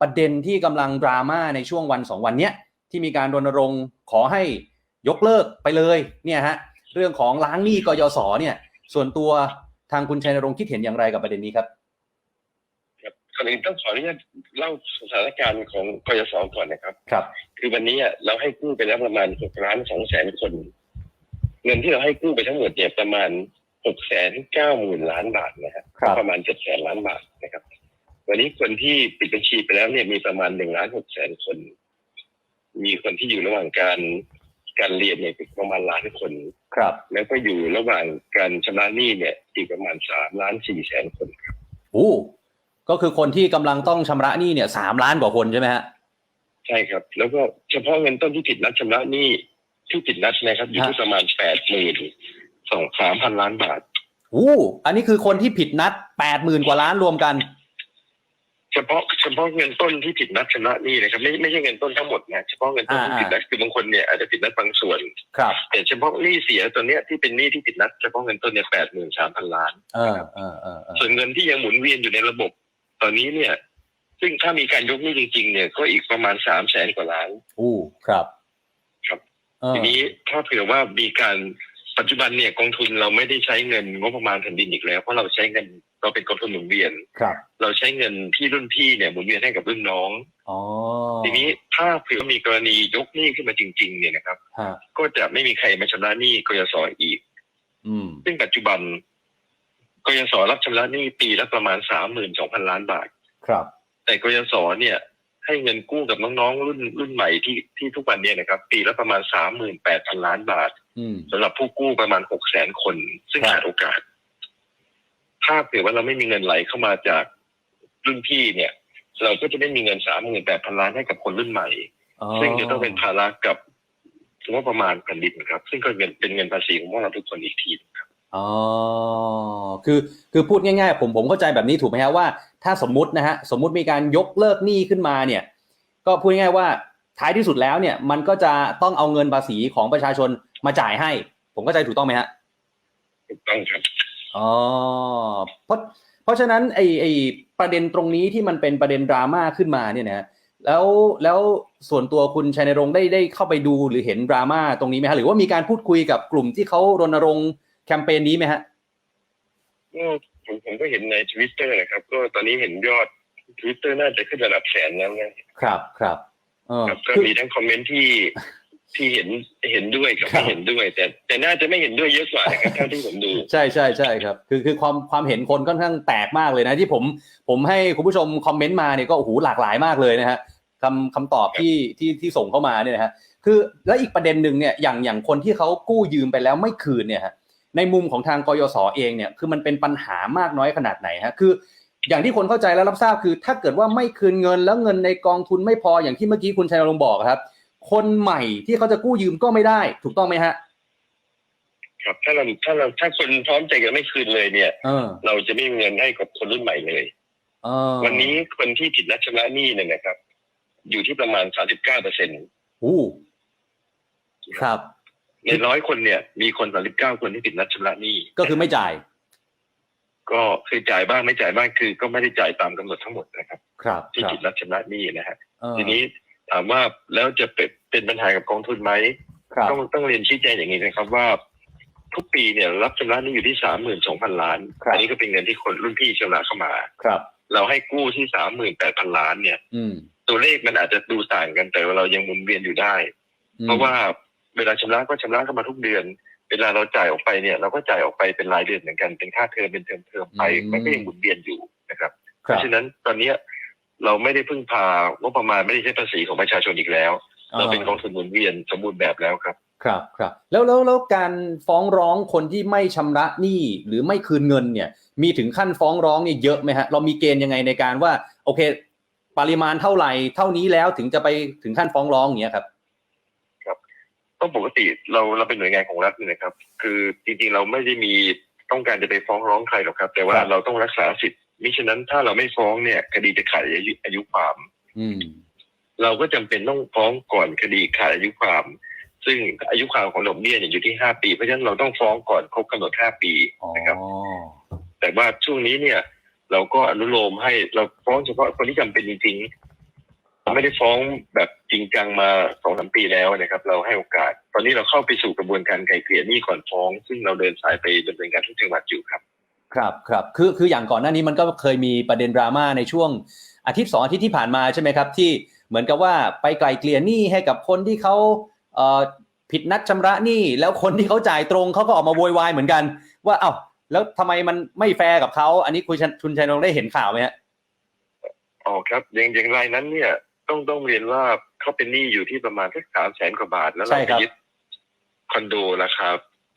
ประเด็นที่กำลังดราม่าในช่วงวันสองวันเนี้ยที่มีการรณรงค์ขอให้ยกเลิกไปเลยเนี่ยฮะเรื่องของล้างหนี้กยศเนี่ย ส่วนตัวทางคุณชัยนรงค์คิดเห็นอย่างไรกับประเด็นนี้ครับครับก่อนอื่นต้องขออนุญาตเล่าสถานการณ์ของกยศก่อนนะครับ ครับ คือวันนี้อะเราให้กู้ไปแล้วประมาณหกล้านสองแสนคน เงินที่เราให้กู้ไปทั้งหมดเนี่ยประมาณหกแสนเก้าหมื่นล้านบาทนะครับครับประมาณเจ็ดแสนล้านบาทนะครับ วันนี้คนที่ปิดบัญชีไปแล้วเนี่ยมีประมาณหนึ่งล้านหกแสนคน มีคนที่อยู่ระหว่างการการเรียนเนี่ยประมาณล้านคน ครับ แล้วก็อยู่ระหว่างการชำระหนี้เนี่ยอีกประมาณสามล้านสี่แสนคนครับโอ้ก็คือคนที่กำลังต้องชำระหนี้เนี่ยสามล้านกว่าคนใช่ไหมฮะใช่ครับ แล้วก็เฉพาะเงินต้นที่ผิดนัดชำระหนี้ที่ผิดนัดนะครับ อยู่ที่ประมาณแปดหมื่นสองสามพันล้านบาทโอ้อันนี้คือคนที่ผิดนัดแปดหมื่นกว่าล้านรวมกัน เฉพาะเฉพาะเงินต้นที่ผิดนัดชำระหนี้นะครับไม่ไม่ใช่เงินต้นทั้งหมดนะเฉพาะเงินต้นที่อ่าผิดนัดคือบางคนเนี่ยอาจจะผิดนัดบางส่วน ครับ แต่เฉพาะหนี้เสียตัวเนี้ยที่เป็นหนี้ที่ผิดนัดเฉพาะเงินต้นเนี่ยแปดหมื่นสามพันล้านเออเออเออเออส่วนเงินที่ยังหมุนเวียนอยู่ในระบบ ตอนนี้เนี่ย ซึ่งถ้ามีการยกหนี้จริงๆเนี่ยก็อีกประมาณสามแสนกว่าล้านอู้ครับ ครับเออทีนี้ถ้าเผื่อว่ามีการ ปัจจุบันเนี่ยกองทุนเราไม่ได้ใช้เงินงบประมาณแผ่นดินอีกแล้วเพราะเราใช้เงินเราเป็นกองทุนหมุนเวียนครับ เราใช้เงินที่รุ่นพี่เนี่ยหมุนเวียนให้กับรุ่นน้องอ๋อทีนี้ถ้าเผื่อมีกรณียกหนี้ขึ้นมาจริง ๆ เนี่ยนะครับฮะก็จะไม่มีใครมาชำระหนี้กยศอีก อืมซึ่งปัจจุบันกยศรับชำระหนี้ปีละประมาณสามหมื่นสองพันล้านบาท ครับ แต่กยศเนี่ย ให้เงินกู้กับน้องๆรุ่นรุ่นใหม่ที่ที่ทุกวันเนี้นะครับ ปีละประมาณสามหมื่นแปดพันล้านบาทอืมสำหรับผู้กู้ประมาณหกแสนคน ซึ่งครับขาดโอกาส ถ้าเผื่อว่าเราไม่มีเงินไหลเข้ามาจากรุ่นพี่เนี่ย เราก็จะไม่มีเงินสามหมื่นแปดพันล้านให้กับคนรุ่นใหม่อ๋อซึ่งจะต้องเป็นภาระกับงบประมาณแผ่นดินครับ ซึ่งก็เงินเป็นเงินภาษีของพวกเราทุกคนอีกทีครับอ๋อคือคือพูดง่ายๆ ผมผมเข้าใจแบบนี้ถูกไหมฮะว่า ถ้าสมมุตินะฮะสมมุติมีการยกเลิกหนี้ขึ้นมาเนี่ย ก็พูดง่ายๆว่าท้ายที่สุดแล้วเนี่ยมันก็จะต้องเอาเงินภาษีของประชาชนมาจ่ายให้ ผมเข้าใจถูกต้องไหมฮะถูกต้องครับอ๋อเพราะเพราะฉะนั้นไอไอประเด็นตรงนี้ที่มันเป็นประเด็นดราม่าขึ้นมาเนี่ยนะแล้วแล้วส่วนตัวคุณชัยนรงค์ได้ได้เข้าไปดูหรือเห็นดราม่าตรงนี้ไหมฮะหรือว่ามีการพูดคุยกับกลุ่มที่เขารณรงค์แคมเปญนี้ไหมฮะก็ผมผมก็เห็นในทวิตเตอร์นะครับ ก็ตอนนี้เห็นยอด ทวิตเตอร์น่าจะขึ้นระดับแสนแล้วนะครับครับเออครับก็คือมีทั้งคอมเมนต์ที่ที่เห็นเห็นด้วยกับครัไม่บเห็นด้วย แต่แต่น่าจะไม่เห็นด้วยเยอะกว่านะครับเท่าที่ผมดู ใช่ใช่ใช่ครับ คือคือความความเห็นคนค่อนข้างแตกมากเลยนะที่ผมผมให้คุณผู้ชมคอมเมนต์มาเนี่ยก็โอ้โหหลากหลายมากเลยนะฮะคำคำตอบที่ที่ที่ส่งเข้ามาเนี่ยนะฮะคือแล้วอีกประเด็นหนึ่งเนี่ยอย่างอย่างคนที่เขากู้ยืมไปแล้วไม่คืนเนี่ยฮะในมุมของทางกยศเองเนี่ยคือมันเป็นปัญหามากน้อยขนาดไหนฮะคือ อย่างที่คนเข้าใจและรับทราบคือ ถ้าเกิดว่าไม่คืนเงินแล้วเงินในกองทุนไม่พออย่างที่เมื่อกี้คุณชัยนรงค์บอกครับ คนใหม่ที่เขาจะกู้ยืมก็ไม่ได้ ถูกต้องไหมฮะครับถ้าเราถ้าเราถ้าคนพร้อมใจกันไม่คืนเลยเนี่ยเออเราจะไม่มีเงินให้กับคนรุ่นใหม่เลย เออวันนี้คนที่ผิดนัดชำระหนี้เนี่ยนะครับ อยู่ที่ประมาณ39เปอร์เซ็นต์อู้ครับ ในร้อยคนเนี่ย มีคน39คนที่ผิดนัดชำระหนี้ ก็คือไม่จ่าย ก็คือจ่ายบ้างไม่จ่ายบ้างคือก็ไม่ได้จ่ายตามกำหนดทั้งหมดนะครับ ครับที่ครับผิดนัดชำระหนี้นะฮะเออทีนี้ถามว่าแล้วจะเป็นเป็นปัญหากับกองทุนไหมครับต้องต้องเรียนชี้แจงอย่างนี้นะครับว่าทุกปีเนี่ยรับชำระหนี้อยู่ที่สามหมื่นสองพันล้านครับอันี้ก็เป็นเงินที่คนรุ่นพี่ชำระเข้ามาครับ เราให้กู้ที่สามหมื่นแปดพันล้านเนี่ยอืมตัวเลขมันอาจจะดูต่างกันแต่ว่าเรายังหมุนเวียนอยู่ได้อืมเพราะว่าเวลาชำระก็ชำระเข้ามาทุกเดือน เวลาเราจ่ายออกไปเนี่ยเราก็จ่ายออกไปเป็นรายเดือนเหมือนกันเป็นค่าเทอมเป็นเทอมเทอมไปมันก็ยังหมุนเวียนอยู่นะครับคเพรับราะฉะนั้นตอนเนี้ยเราไม่ได้พึ่งพางบประมาณไม่ได้ใช้ภาษีของประชาชนอีกแล้ว เราเป็นกองทุนหมุนเวียนสมบูรณ์แบบแล้วครับ ครับครับแล้วแล้วแล้วการฟ้องร้องคนที่ไม่ชำระหนี้หรือไม่คืนเงินเนี่ย มีถึงขั้นฟ้องร้องเนี่ยเยอะไหมฮะเรามีเกณฑ์ยังไงในการว่า โอเค ปริมาณเท่าไหร่เท่านี้แล้วถึงจะไปถึงขั้นฟ้องร้องอย่างเงี้ยครับ ต้องปกติเราเราเป็นหน่วยงานของรัฐนี่นะครับ คือจริงๆเราไม่ได้มีต้องการจะไปฟ้องร้องใครหรอกครับ แต่ว่าครับเราต้องรักษาสิทธิ์มิฉะนั้นถ้าเราไม่ฟ้องเนี่ย คดีจะขาดอายุอายุความอืมเราก็จำเป็นต้องฟ้องก่อนคดีขาดอายุความ ซึ่งอายุความของดอกเบี้ยเนี่ยอยู่ที่ห้าปี เพราะฉะนั้นเราต้องฟ้องก่อนครบกำหนดห้าปีอ๋อนะครับแต่ว่าช่วงนี้เนี่ย เราก็อนุโลมให้เราฟ้องเฉพาะคนที่จำเป็นจริงเรา ไม่ได้ฟ้องแบบจริงจังมาสองสามปีแล้วนะครับ เราให้โอกาส ตอนนี้เราเข้าไปสู่กระบวนการไกล่เกลี่ยหนี้ก่อนฟ้อง ซึ่งเราเดินสายไปดำเนินการทุกจังหวัดอยู่ครับครับครับคือคืออย่างก่อนหน้านี้มันก็เคยมีประเด็นดราม่าในช่วงอาทิตย์สองอาทิตย์ที่ผ่านมาใช่ไหมครับ ที่เหมือนกับว่าไปไกลเกลี่ยหนี้ให้กับคนที่เขาเอ่อผิดนัดชำระหนี้แล้วคนที่เขาจ่ายตรงเขาก็ออกมาโวยวายเหมือนกัน ว่าเอ้าแล้วทำไมมันไม่แฟร์กับเขาอันนี้คุณชันคุณชัยนรงค์ได้เห็นข่าวไหมฮะอ๋อครับอย่างอย่างรายนั้นเนี่ย ต้องต้องเรียนว่าเขาเป็นหนี้อยู่ที่ประมาณสักสามแสนกว่าบาท แล้วเราไปยึดคอนโดราคา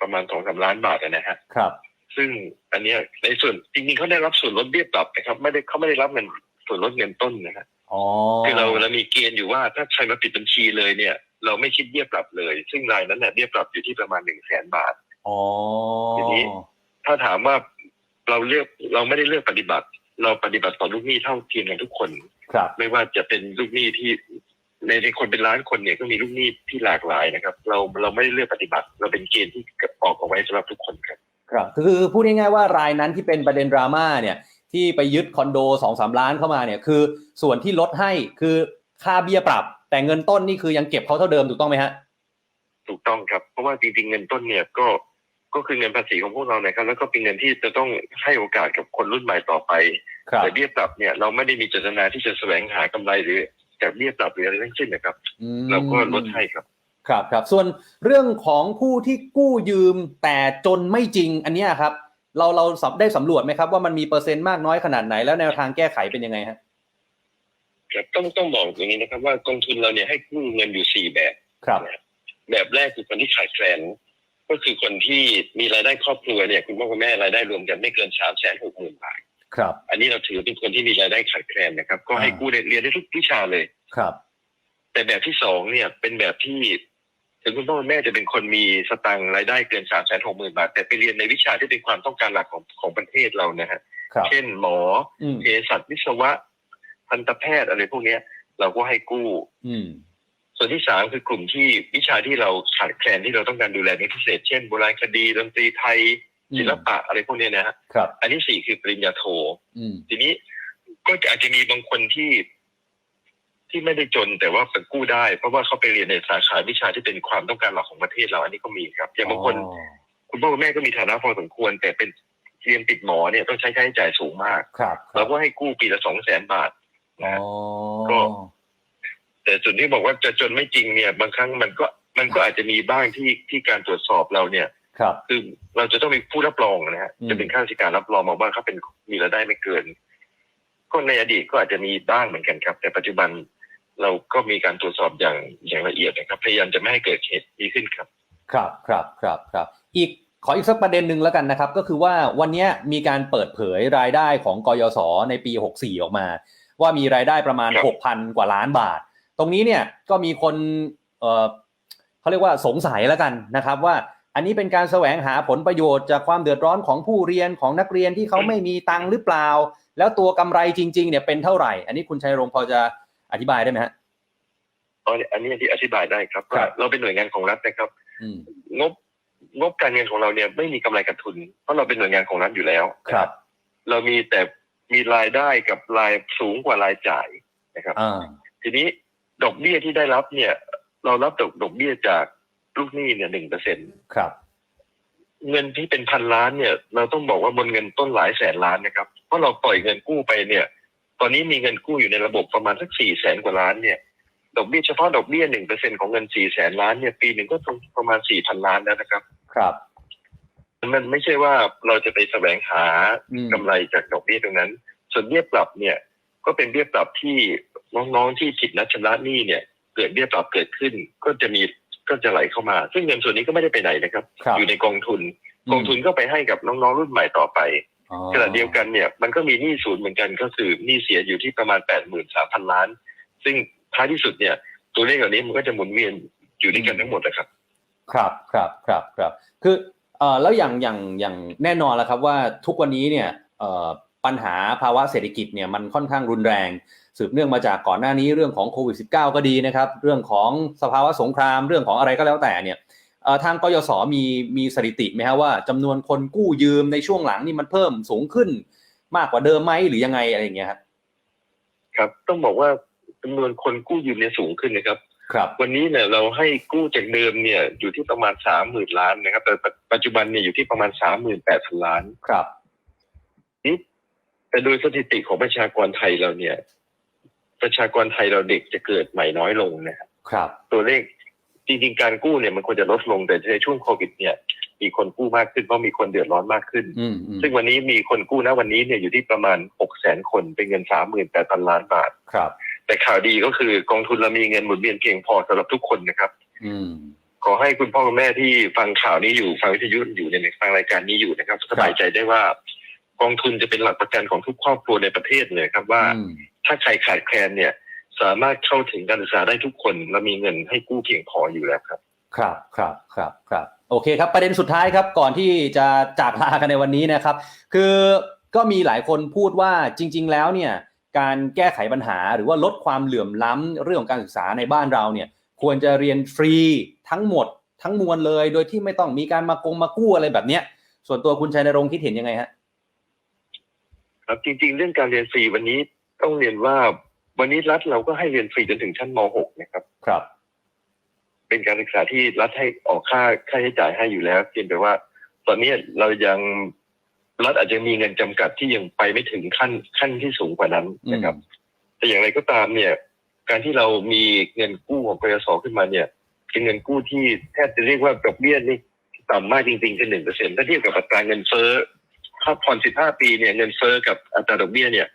ประมาณสองสามล้านบาทนะฮะ ครับ ซึ่งอันเนี้ยในส่วนจริงๆเขาได้รับส่วนลดเบี้ยปรับนะครับ ไม่ได้เขาไม่ได้รับเงินส่วนลดเงินต้นนะฮะอ๋อคือเราเรามีเกณฑ์อยู่ว่าถ้าใครมาปิดบัญชีเลยเนี่ย เราไม่คิดเบี้ยปรับเลย ซึ่งรายนั้นเนี่ยเบี้ยปรับอยู่ที่ประมาณหนึ่งแสนบาท อ๋อทีนี้ ถ้าถามว่าเราเลือกเราไม่ได้เลือกปฏิบัติ เราปฏิบัติต่อลูกหนี้เท่าเทียมกันทุกคน ครับไม่ว่าจะเป็นลูกหนี้ที่ในในคนเป็นล้านคนเนี่ยก็มีลูกหนี้ที่หลากหลายนะครับ เราเราไม่ได้เลือกปฏิบัติ เราเป็นเกณฑ์ที่ออกเอาไว้สำหรับทุกคนครับ ครับ คือพูดง่ายๆว่ารายนั้นที่เป็นประเด็นดราม่าเนี่ย ที่ไปยึดคอนโดสองสามล้านเข้ามาเนี่ย คือส่วนที่ลดให้คือค่าเบี้ยปรับ แต่เงินต้นนี่คือยังเก็บเขาเท่าเดิมถูกต้องไหมฮะถูกต้องครับ เพราะว่าจริงๆเงินต้นเนี่ยก็ ก็คือเงินภาษีของพวกเรานะครับ แล้วก็เป็นเงินที่จะต้องให้โอกาสกับคนรุ่นใหม่ต่อไป ครับแต่เบี้ยปรับเนี่ยเราไม่ได้มีเจตนาที่จะแสวงหากำไรหรือจากเบี้ยปรับหรืออะไรทั้งสิ้นนะครับ อืมเราก็ลดให้ครับ ครับครับ ส่วนเรื่องของผู้ที่กู้ยืมแต่จนไม่จริงอันเนี้ยครับ เราเราสำได้สำรวจไหมครับว่ามันมีเปอร์เซ็นต์มากน้อยขนาดไหนแล้วแนวทางแก้ไขเป็นยังไงฮะครับต้องต้องบอกอย่างนี้นะครับ ว่ากองทุนเราเนี่ยให้กู้เงินอยู่สี่แบบ ครับ แบบแรกคือคนที่ขาดแคลน ก็คือคนที่มีรายได้ครอบครัวเนี่ยคุณพ่อคุณแม่รายได้รวมกันไม่เกินสามแสนหกหมื่นบาทครับ อันนี้เราถือเป็นคนที่มีรายได้ขาดแคลนนะครับ ก็ให้อ่ากู้ได้เรียนได้ทุกวิชาเลยครับ แต่แบบที่สองเนี่ยเป็นแบบที่ถึงคุณพ่อคุณแม่จะเป็นคนมีสตังค์รายได้เกินสามแสนหกหมื่นบาท แต่ไปเรียนในวิชาที่เป็นความต้องการหลักของของประเทศเรานะฮะครับเช่นหมออืมเภสัชวิศวะทันตแพทย์อะไรพวกเนี้ย เราก็ให้กู้อืม ส่วนที่สามคือกลุ่มที่วิชาที่เราขาดแคลนที่เราต้องการดูแลเป็นพิเศษ เช่นโบราณคดีดนตรีไทยศิลปะอะไรพวกเนี้ยนะฮะครับอันที่สี่คือปริญญาโทอืมทีนี้ก็อาจจะมีบางคนที่ ที่ไม่ได้จนแต่ว่าไปกู้ได้ เพราะว่าเขาไปเรียนในสาขาวิชาที่เป็นความต้องการหลักของประเทศเราอันนี้ก็มีครับ อย่างบางคนอ๋อคุณพ่อคุณแม่ก็มีฐานะพอสมควร แต่เป็นเรียนติดหมอเนี่ยต้องใช้ค่าใช้จ่ายสูงมากครับคเรารับก็ให้กู้ปีละสองแสนบาทอ๋นะอฮะก็ แต่ส่วนที่บอกว่าจะจนไม่จริงเนี่ย บางครั้งมันก็มันก็อาจจะมีบ้างที่ที่การตรวจสอบเราเนี่ยครับคือเราจะต้องมีผู้รับรองนะฮะอืมจะเป็นข้าราชการรับรองมาว่าเขาเป็นมีรายได้ไม่เกินก็ในอดีตก็อาจจะมีบ้างเหมือนกันครับ แต่ปัจจุบันเราก็มีการตรวจสอบอย่างอย่างละเอียดนะครับ พยายามจะไม่ให้เกิดเหตุนี้ขึ้นครับ ครับครับครับครับอีกขออีกสักประเด็นหนึ่งแล้วกันนะครับ ก็คือว่าวันเนี้ยมีการเปิดเผยรายได้ของกยศในปี 64 ออกมา ว่ามีรายได้ประมาณครับ6,000 กว่าล้านบาท ตรงนี้เนี่ยก็มีคนเอ่อเขาเรียกว่าสงสัยแล้วกันนะครับว่าอันนี้เป็นการแสวงหาผลประโยชน์จากความเดือดร้อนของผู้เรียนของนักเรียนที่เขาไม่มีตังค์หรือเปล่า แล้วตัวกำไรจริงๆเนี่ยเป็นเท่าไหร่ อันนี้คุณชัยรงค์พอจะอธิบายได้ไหมฮะอ๋ออันนี้ที่อธิบายได้ครับครับว่าเราเป็นหน่วยงานของรัฐนะครับอืมงบงบการเงินของเราเนี่ยไม่มีกำไรขาดทุน เพราะเราเป็นหน่วยงานของรัฐอยู่แล้วครับ เรามีแต่มีรายได้กับรายสูงกว่ารายจ่ายนะครับอ่าทีนี้ ดอกเบี้ยที่ได้รับเนี่ย เรารับดอกดอกเบี้ยจากลูกหนี้เนี่ยหนึ่งเปอร์เซ็นครับ เงินที่เป็นพันล้านเนี่ย เราต้องบอกว่าบนเงินต้นหลายแสนล้านนะครับ เพราะเราปล่อยเงินกู้ไปเนี่ย ตอนนี้มีเงินกู้อยู่ในระบบประมาณสักสี่แสนกว่าล้านเนี่ย ดอกเบี้ยเฉพาะดอกเบี้ยหนึ่งเปอร์เซ็นของเงินสี่แสนล้านเนี่ย ปีหนึ่งก็ต้องประมาณสี่พันล้านแล้วนะครับ ครับ มันไม่ใช่ว่าเราจะไปแสวงหาอืมกำไรจากดอกเบี้ยตรงนั้น ส่วนเบี้ยปรับเนี่ย ก็เป็นเบี้ยปรับที่ น้องๆที่ผิดนัดชำระหนี้เนี่ย เกิดเบี้ยปรับเกิดขึ้น ก็จะมีก็จะไหลเข้ามา ซึ่งเงินส่วนนี้ก็ไม่ได้ไปไหนนะครับครับอยู่ในกองทุนกองทุนก็ไปให้กับน้องๆรุ่นใหม่ต่อไปอ๋อขณะเดียวกันเนี่ยมันก็มีหนี้ศูนย์เหมือนกันก็คือหนี้เสียอยู่ที่ประมาณแปดหมื่นสามพันล้าน ซึ่งท้ายที่สุดเนี่ย ตัวเลขเหล่านี้มันก็จะหมุนเวียนอยู่ด้วยกันทั้งหมดนะครับ ครับครับครับครับคือเอ่อแล้วอย่างอย่างอย่างแน่นอนแล้วครับว่าทุกวันนี้เนี่ยเอ่อปัญหาภาวะเศรษฐกิจเนี่ยมันค่อนข้างรุนแรง สืบเนื่องมาจากก่อนหน้านี้เรื่องของโควิด -19 ก็ดีนะครับ เรื่องของสภาวะสงคราม เรื่องของอะไรก็แล้วแต่เนี่ยเอ่อทางกยศมีมีสถิติไหมฮะว่าจำนวนคนกู้ยืมในช่วงหลังนี่มันเพิ่มสูงขึ้นมากกว่าเดิมไหมหรือยังไงอะไรอย่างเงี้ยครับครับ ต้องบอกว่าจำนวนคนกู้ยืมเนี่ยสูงขึ้นนะครับ ครับ วันนี้เนี่ยเราให้กู้จากเดิมเนี่ยอยู่ที่ประมาณสามหมื่นล้านนะครับ แต่ปัจจุบันเนี่ยอยู่ที่ประมาณสามหมื่นแปดพันล้านครับแต่โดยสถิติของประชากรไทยเราเนี่ย ประชากรไทยเราเด็กจะเกิดใหม่น้อยลงนะครับครับ ตัวเลขจริงๆ การกู้เนี่ยมันควรจะลดลงแต่ในช่วงโควิด เนี่ย มีคนกู้มากขึ้นเพราะมีคนเดือดร้อนมากขึ้นอืมอืมซึ่งวันนี้มีคนกู้นะวันนี้เนี่ยอยู่ที่ประมาณหกแสนคนเป็นเงินสามหมื่นแปดพันล้านบาทครับ แต่ข่าวดีก็คือกองทุนเรามีเงินหมุนเวียนเพียงพอสำหรับทุกคนนะครับ อืมขอให้คุณพ่อคุณแม่ที่ฟังข่าวนี้อยู่ฟังวิทยุอยู่เนี่ยฟังรายการนี้อยู่นะครับสบายใจได้ว่ากองทุนจะเป็นหลักประกันของทุกครอบครัวในประเทศเลยครับว่าอืม ถ้าใครขาดแคลนเนี่ย สามารถเข้าถึงการศึกษาได้ทุกคนและมีเงินให้กู้เพียงพออยู่แล้วครับ ครับครับครับครับโอเคครับ ประเด็นสุดท้ายครับก่อนที่จะจากลากันในวันนี้นะครับ คือก็มีหลายคนพูดว่าจริง ๆ แล้วเนี่ยการแก้ไขปัญหาหรือว่าลดความเหลื่อมล้ำเรื่องของการศึกษาในบ้านเราเนี่ยควรจะเรียนฟรีทั้งหมดทั้งมวลเลย โดยที่ไม่ต้องมีการมากงมากู้อะไรแบบเนี้ย ส่วนตัวคุณชัยนรงค์คิดเห็นยังไงฮะครับจริง ๆ เรื่องการเรียนฟรีวันนี้ ต้องเรียนว่าวันนี้รัฐเราก็ให้เรียนฟรีจนถึงชั้นม .6 นะครับ ครับ เป็นการศึกษาที่รัฐให้ออกค่าค่าใช้จ่ายให้อยู่แล้วเพียงแต่ว่า ตอนนี้เรายังรัฐอาจจะมีเงินจำกัดที่ยังไปไม่ถึงขั้นขั้นที่สูงกว่านั้นนะครับ แต่อย่างไรก็ตามเนี่ย การที่เรามีเงินกู้ของกยศขึ้นมาเนี่ยเป็นเงินกู้ที่แทบจะเรียกว่าดอกเบี้ยนี่ต่ำมากจริงๆคือหนึ่งเปอร์เซ็นต์ถ้าเทียบกับอัตราเงินเฟ้อถ้าผ่อนสิบห้าปีเนี่ยเงินเฟ้อกับอัตราดอกเบี้ยเนี่ย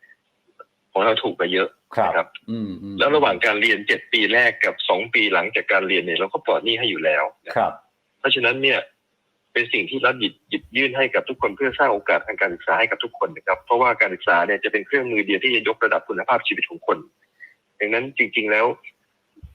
ของเราถูกกว่าเยอะครับนะครับอืมอืมแล้วระหว่างการเรียนเจ็ดปีแรกกับสองปีหลังจากการเรียนเนี่ยเราก็ปลอดหนี้ให้อยู่แล้วนะครับ เพราะฉะนั้นเนี่ย เป็นสิ่งที่รัฐหยิบหยิบยื่นให้กับทุกคนเพื่อสร้างโอกาสทางการศึกษาให้กับทุกคนนะครับ เพราะว่าการศึกษาเนี่ยจะเป็นเครื่องมือเดียวที่จะยกระดับคุณภาพชีวิตของคนดังนั้นจริง ๆแล้ว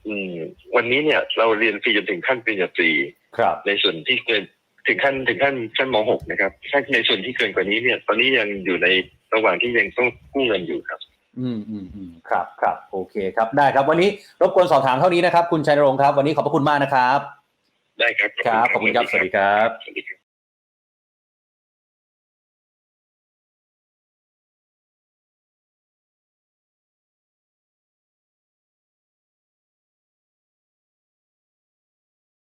อืม วันนี้เนี่ย เราเรียนฟรีจนถึงขั้นปริญญาตรีครับ ในส่วนที่เกินถึงขั้นถึงขั้นชั้นม .6 นะครับถ้าในส่วนที่เกินกว่านี้เนี่ย ตอนนี้ยังอยู่ในระหว่างที่ยังต้องกู้เงินอยู่ครับ อืมอืมอืมครับครับโอเคครับได้ครับ วันนี้รบกวนสอบถามเท่านี้นะครับ คุณชัยนรงค์ครับ วันนี้ขอบพระคุณมากนะครับ ได้ครับ ครับ ขอบคุณครับ สวัสดีครับสวัสดีครับ